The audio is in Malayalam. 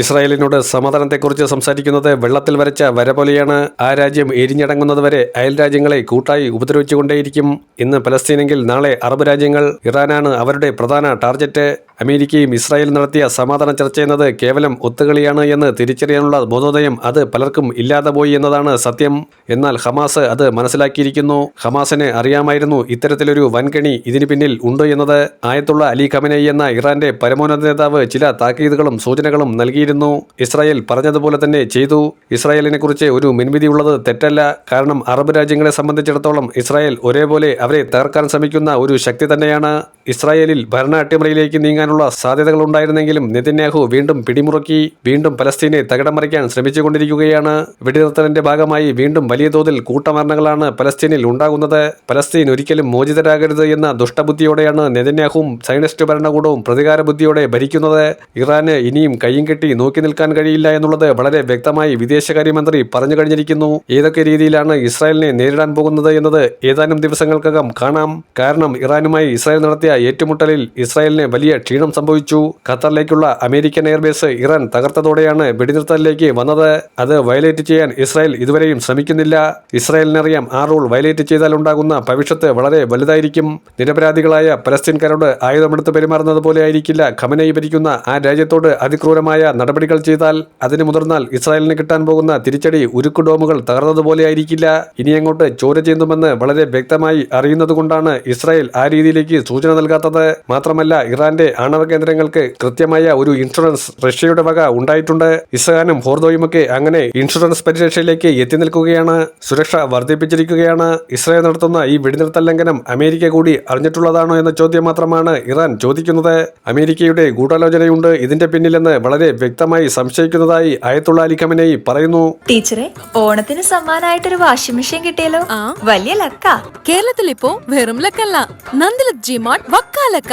ഇസ്രായേലിനോട് സമാധാനത്തെക്കുറിച്ച് സംസാരിക്കുന്നത് വെള്ളത്തിൽ വരച്ച വര പോലെയാണ് ആ രാജ്യം എരിഞ്ഞടങ്ങുന്നതുവരെ അയൽ രാജ്യങ്ങളെ കൂട്ടായി ഉപദ്രവിച്ചുകൊണ്ടേയിരിക്കും. ഇന്ന് പലസ്തീനെങ്കിൽ നാളെ അറബ് രാജ്യങ്ങൾ ഇറാനാണ് അവരുടെ പ്രധാന ടാർഗറ്റ് അമേരിക്കയും ഇസ്രായേലും നടത്തിയ സമാധാന ചർച്ച എന്നത് കേവലം ഒത്തുകളിയാണ് എന്ന് തിരിച്ചറിയാനുള്ള ബോധോദയം അത് പലർക്കും ഇല്ലാതെ പോയി എന്നതാണ് സത്യം. എന്നാൽ ഹമാസ് അത് മനസ്സിലാക്കിയിരിക്കുന്നു. ഹമാസിന് അറിയാമായിരുന്നു ഇത്തരത്തിലൊരു വൻകണി ഇതിന് പിന്നിൽ ഉണ്ട് എന്നത്. ആയത്തുള്ള അലി ഖമനൈ എന്ന ഇറാന്റെ പരമോന്നത നേതാവ് ചില താക്കീതുകളും സൂചനകളും നൽകിയിരുന്നു. ഇസ്രായേൽ പറഞ്ഞതുപോലെ തന്നെ ചെയ്തു. ഇസ്രായേലിനെ കുറിച്ച് ഒരു മുൻവിധിയുള്ളത് തെറ്റല്ല. കാരണം അറബ് രാജ്യങ്ങളെ സംബന്ധിച്ചിടത്തോളം ഇസ്രായേൽ ഒരേപോലെ അവരെ തകർക്കാൻ ശ്രമിക്കുന്ന ഒരു ശക്തി തന്നെയാണ്. ഇസ്രായേലിൽ ഭരണ അട്ടിമറിയിലേക്ക് നീങ്ങാനുള്ള സാധ്യതകൾ ഉണ്ടായിരുന്നെങ്കിലും നെതന്യാഹു വീണ്ടും പിടിമുറുക്കി വീണ്ടും പലസ്തീനെ തകിടം മറിക്കാൻ ശ്രമിച്ചുകൊണ്ടിരിക്കുകയാണ്. വെടിനിർത്തലിന്റെ ഭാഗമായി വീണ്ടും വലിയ തോതിൽ കൂട്ടമരണങ്ങളാണ് പലസ്തീനിൽ ഉണ്ടാകുന്നത്. പലസ്തീൻ ഒരിക്കലും മോചിതരാകരുത് എന്ന ദുഷ്ടബുദ്ധിയോടെയാണ് നെതന്യാഹുവും സൈനിസ്റ്റ് ഭരണകൂടവും പ്രതികാര ബുദ്ധിയോടെ ഭരിക്കുന്നത്. ഇറാന് ഇനിയും കയ്യും കെട്ടി നോക്കി നിൽക്കാൻ കഴിയില്ല എന്നുള്ളത് വളരെ വ്യക്തമായി വിദേശകാര്യമന്ത്രി പറഞ്ഞു കഴിഞ്ഞിരിക്കുന്നു. ഏതൊക്കെ രീതിയിലാണ് ഇസ്രായേലിനെ നേരിടാൻ പോകുന്നത് എന്നത് ഏതാനും ദിവസങ്ങൾക്കകം കാണാം. കാരണം ഇറാനുമായി ഇസ്രായേൽ നടത്തിയ ഏറ്റുമുട്ടലിൽ ഇസ്രായേലിനെ വലിയ ക്ഷീണം സംഭവിച്ചു. ഖത്തറിലേക്കുള്ള അമേരിക്കൻ എയർബേസ് ഇറാൻ തകർത്തതോടെയാണ് വെടിനിർത്തലിലേക്ക് വന്നത്. അത് വയലേറ്റ് ചെയ്യാൻ ഇസ്രായേൽ ഇതുവരെയും ശ്രമിക്കുന്നില്ല. ഇസ്രായേലിനറിയാം ആ റൂൾ വയലേറ്റ് ചെയ്താൽ ഉണ്ടാകുന്ന ഭവിഷ്യത്ത് വളരെ വലുതായിരിക്കും. നിരപരാധികളായ പലസ്തീൻകാരോട് ആയുധമെടുത്ത് പെരുമാറുന്നത് പോലെ ആയിരിക്കില്ല ഖമനയി ഭരിക്കുന്ന ആ രാജ്യത്തോട് അതിക്രൂരമായ നടപടികൾ ചെയ്താൽ അതിനു മുതിർന്നാൽ ഇസ്രായേലിന് കിട്ടാൻ പോകുന്ന തിരിച്ചടി ഉരുക്കു ഡോമുകൾ തകർന്നതുപോലെ ആയിരിക്കില്ല ഇനി അങ്ങോട്ട് ചോര ചെയ്യുമെന്ന് വളരെ വ്യക്തമായി അറിയുന്നതുകൊണ്ടാണ് ഇസ്രായേൽ ആ രീതിയിലേക്ക് സൂചന നൽകാത്തത്. മാത്രമല്ല ഇറാന്റെ ആണവ കേന്ദ്രങ്ങൾക്ക് കൃത്യമായ ഒരു ഇൻഷുറൻസ് റഷ്യയുടെ വക ഉണ്ടായിട്ടുണ്ട്. ഇസ്രാനും ഹോർദോയുമൊക്കെ അങ്ങനെ ഇൻഷുറൻസ് പരിരക്ഷയിലേക്ക് എത്തി നിൽക്കുകയാണ്. സുരക്ഷ വർദ്ധിപ്പിച്ചിരിക്കുകയാണ്. ഇസ്രായേൽ നടത്തുന്ന ഈ വെടിനിർത്തൽ ലംഘനം അമേരിക്ക കൂടി അറിഞ്ഞിട്ടുള്ളതാണോ എന്ന ചോദ്യം മാത്രമാണ് ഇറാൻ ചോദിക്കുന്നത്. അമേരിക്കയുടെ ഗൂഢാലോചനയുണ്ട്. ഇതിന്റെ പിന്നിലെന്ന് വളരെ വ്യക്തമായി സംശയിക്കുന്നതായി അയത്തുള്ള അലി ഖമനയി പറയുന്നു. ടീച്ചറെ ഓണത്തിന് സമ്മാനമായിട്ടൊരു വാഷിംഗ് മെഷീൻ കിട്ടിയല്ലോ. വലിയ ലക്ക. കേരളത്തിൽ ഇപ്പോ വെറും ലക്കല്ല. നന്ദിലത് ജിമാർട്ട് വക്കാലക്ക.